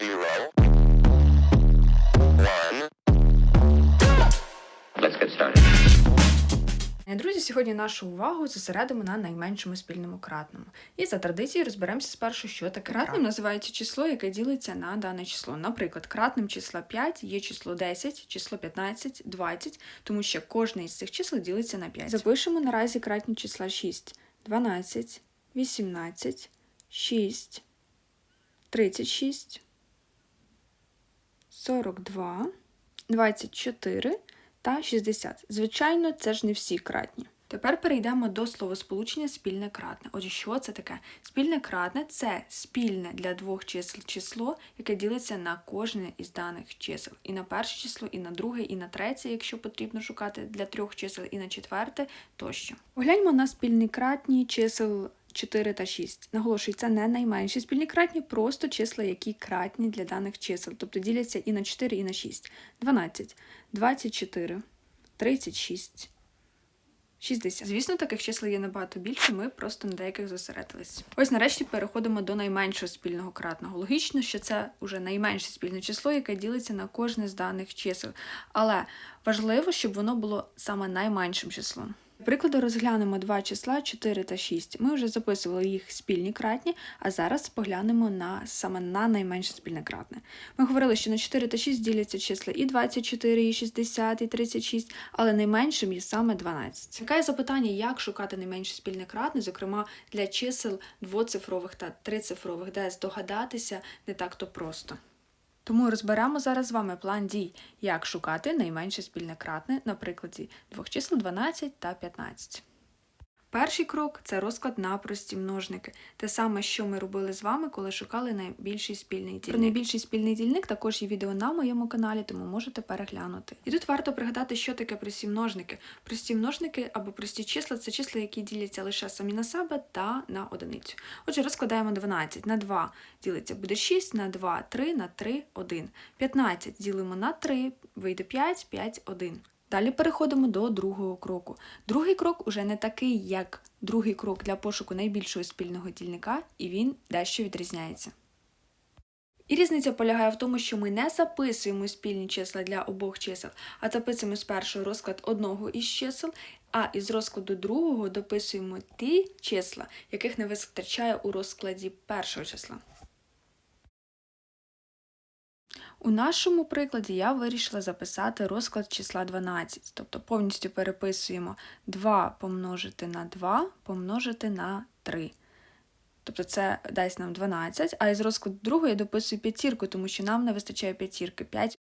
zero, one. Let's get started. Е, Друзі, сьогодні нашу увагу зосередимо на найменшому спільному кратному. І за традицією розберемося спершу, що таке кратним називається число, яке ділиться на дане число. Наприклад, кратним числа 5 є число 10, число 15, 20, тому що кожне із цих чисел ділиться на 5. Запишемо наразі кратні числа 6, 12, 18, 6, 36, 42, 24 та 60. Звичайно, це ж не всі кратні. Тепер перейдемо до словосполучення спільне кратне. Отже, що це таке? Спільне кратне це спільне для двох чисел число, яке ділиться на кожне із даних чисел. І на перше число, і на друге, і на третє, якщо потрібно шукати для трьох чисел, і на четверте тощо. Погляньмо на спільні кратні чисел 4 та 6. Наголошую, це не найменші спільні кратні, просто числа, які кратні для даних чисел, тобто діляться і на 4, і на 6. 12, 24, 36, 60. Звісно, таких чисел є набагато більше, ми просто на деяких зосередились. Ось нарешті переходимо до найменшого спільного кратного. Логічно, що це уже найменше спільне число, яке ділиться на кожне з даних чисел. Але важливо, щоб воно було саме найменшим числом. Прикладу розглянемо два числа 4 та 6. Ми вже записували їх спільні кратні, а зараз поглянемо на саме на найменше спільне кратне. Ми говорили, що на 4 та 6 діляться числа і 24, і 60, і 36, але найменшим є саме 12. Виникає запитання, як шукати найменше спільне кратне, зокрема для чисел двоцифрових та трицифрових, де здогадатися не так-то просто. Тому розберемо зараз з вами план дій, як шукати найменше спільне кратне на прикладі двох чисел 12 та 15. Перший крок це розклад на прості множники. Те саме, що ми робили з вами, коли шукали найбільший спільний дільник. Про найбільший спільний дільник також є відео на моєму каналі, тому можете переглянути. І тут варто пригадати, що таке прості множники. Прості множники або прості числа це числа, які діляться лише самі на себе та на одиницю. Отже, розкладаємо 12 на 2 ділиться буде 6, на 2 3, на 3 1. 15 ділимо на 3, вийде 5, 5, 1. Далі переходимо до другого кроку. Другий крок уже не такий, як другий крок для пошуку найбільшого спільного дільника, і він дещо відрізняється. І різниця полягає в тому, що ми не записуємо спільні числа для обох чисел, а записуємо спершу розклад одного із чисел, а із розкладу другого дописуємо ті числа, яких не вистачає у розкладі першого числа. У нашому прикладі я вирішила записати розклад числа 12, тобто повністю переписуємо 2 помножити на 2 помножити на 3. Тобто це дасть нам 12, а із розкладу другого я дописую п'ятірку, тому що нам не вистачає п'ятірки. 5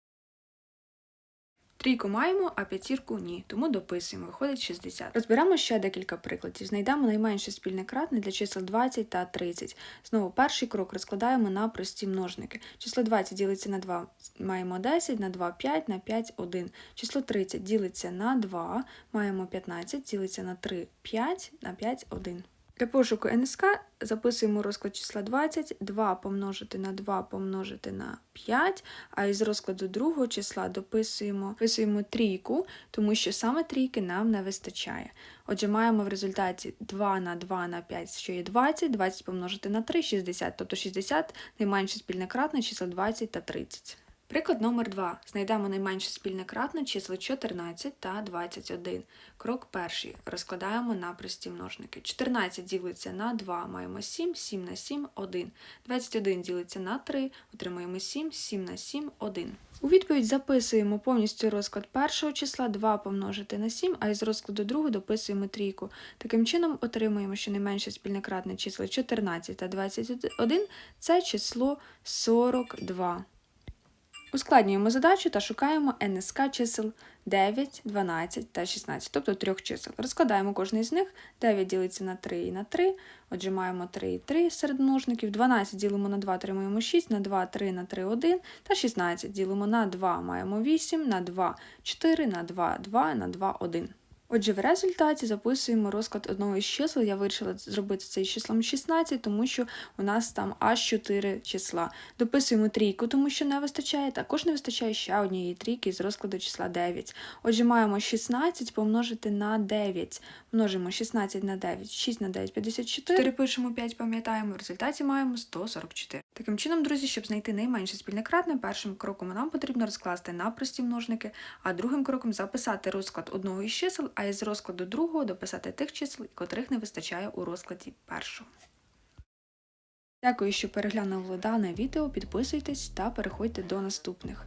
Трійку маємо, а п'ятірку ні, тому дописуємо, виходить 60. Розберемо ще декілька прикладів. Знайдемо найменше спільне кратне для чисел 20 та 30. Знову перший крок розкладаємо на прості множники. Число 20 ділиться на 2, маємо 10, на 2 5, на 5 1. Число 30 ділиться на 2, маємо 15, ділиться на 3 5, на 5 1. Для пошуку НСК записуємо розклад числа 20, 2 помножити на 2 помножити на 5, а із розкладу другого числа дописуємо, дописуємо трійку, тому що саме трійки нам не вистачає. Отже, маємо в результаті 2 на 2 на 5, що є 20, 20 помножити на 3 – 60, тобто 60 найменше спільне кратне числа 20 та 30. Приклад номер 2. Знайдемо найменше спільне кратне число 14 та 21. Крок перший. Розкладаємо на прості множники. 14 ділиться на 2, маємо 7, 7 на 7 – 1. 21 ділиться на 3, отримаємо 7, 7 на 7 – 1. У відповідь записуємо повністю розклад першого числа 2 помножити на 7, а із розкладу другого дописуємо трійку. Таким чином отримуємо, що найменше спільне кратне число 14 та 21 – це число 42. Ускладнюємо задачу та шукаємо НСК чисел 9, 12 та 16, тобто трьох чисел. Розкладаємо кожний з них. 9 ділиться на 3 і на 3, отже маємо 3 і 3 серед множників. 12 ділимо на 2, отримуємо 6, на 2, 3, на 3, 1, та 16 ділимо на 2, маємо 8, на 2, 4, на 2, 2, на 2, 1. Отже, в результаті записуємо розклад одного із чисел. Я вирішила зробити це із числом 16, тому що у нас там аж 4 числа. Дописуємо трійку, тому що не вистачає. Також не вистачає ще однієї трійки з розкладу числа 9. Отже, маємо 16 помножити на 9. Множимо 16 на 9, 6 на 9, 54. 4 пишемо 5, пам'ятаємо. В результаті маємо 144. Таким чином, друзі, щоб знайти найменше спільне кратне, першим кроком нам потрібно розкласти на прості множники, а другим кроком записати розклад одного із чисел, а із розкладу другого дописати тих чисел, котрих не вистачає у розкладі першого. Дякую, що переглянули дане відео. Підписуйтесь та переходьте до наступних.